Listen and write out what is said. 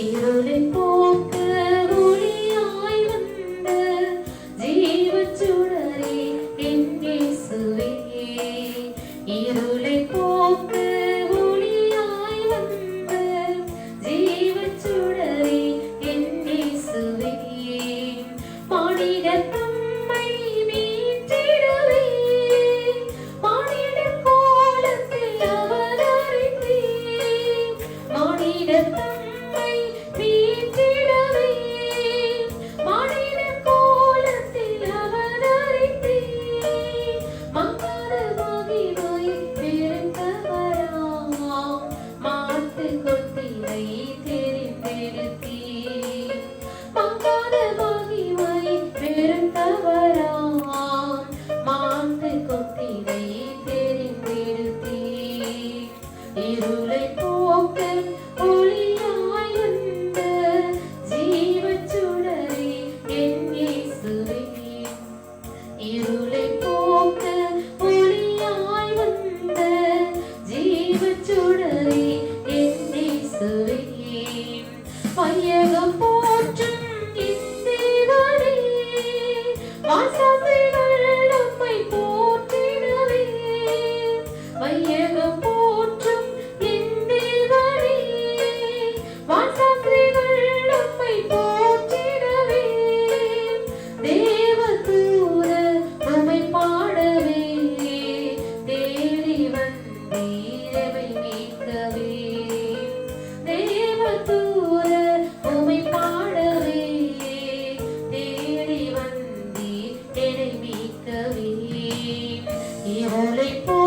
ഇരുളെ പോക്ക് ഒളിയായി വന്ന് ജീവച്ചുടരെ എന്നെ സുവേ. ഇരുളെ പോക്ക് ഒളിയായി വന്ന് ജീവച്ചുടരെ എന്നെ സുവേ. മാണിടത്തമ്മൈ ഇരുളെ പോക്ക ഒളിയായി വന്ന ജീവച്ചുടറി എന്നെ സുവേ പയ്യകം Lily Pooh.